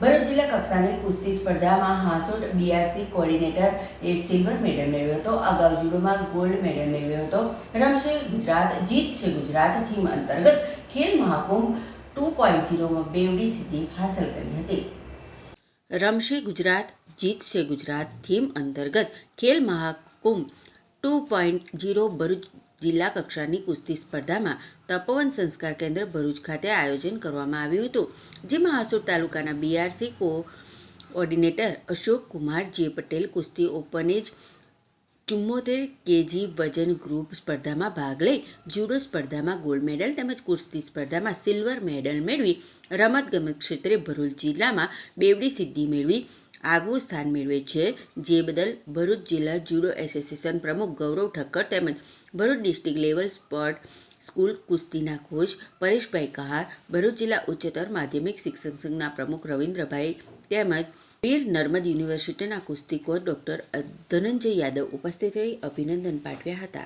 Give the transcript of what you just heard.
ભરૂચ જિલ્લા કક્ષાની કુસ્તી સ્પર્ધામાં હાંસોટ બીઆરસી કોર્ડિનેટર એ સિલ્વર મેડલ મેળવ્યો હતો. અગાઉ જુડોમાં ગોલ્ડ મેડલ મેળવ્યો હતો. રમશે ગુજરાત, જીતશે ગુજરાત. થીમ અંતર્ગત ખેલ મહાકુંભ ટુ પોઈન્ટ ઝીરોમાં બેવડી સિદ્ધિ હાંસલ કરી હતી. રમશે ગુજરાત, જીતશે ગુજરાત. થીમ અંતર્ગત Khel Mahakumbh two point zero Bharuch જિલ્લા કક્ષાની કુસ્તી સ્પર્ધામાં તપોવન સંસ્કાર કેન્દ્ર ભરૂચ ખાતે આયોજન કરવામાં આવ્યું હતું, જેમાં હાસુર તાલુકાના બીઆરસી કો ઓર્ડિનેટર અશોક કુમાર, જે પટેલ કુસ્તી ઓપનેજ ચુમ્મોતેર કેજી વજન ગ્રુપ સ્પર્ધામાં ભાગ લઈ જુડો સ્પર્ધામાં ગોલ્ડ મેડલ તેમજ કુસ્તી સ્પર્ધામાં સિલ્વર મેડલ મેળવી રમતગમત ક્ષેત્રે ભરૂચ જિલ્લામાં બેવડી સિદ્ધિ મેળવી આગવું સ્થાન મેળવે છે, જે બદલ ભરૂચ જિલ્લા જુડો એસોસિએશન પ્રમુખ ગૌરવ ઠક્કર તેમજ Bharuch district level sport school કુસ્તીના coach Pareshbhai Kahar, Bharuch જિલ્લા ઉચ્ચતર માધ્યમિક શિક્ષણ સંઘના પ્રમુખ રવિન્દ્રભાઈ તેમજ વીર નર્મદ યુનિવર્સિટીના કુસ્તી કોચ ડૉક્ટર ધનંજય યાદવ ઉપસ્થિત રહી અભિનંદન પાઠવ્યા હતા.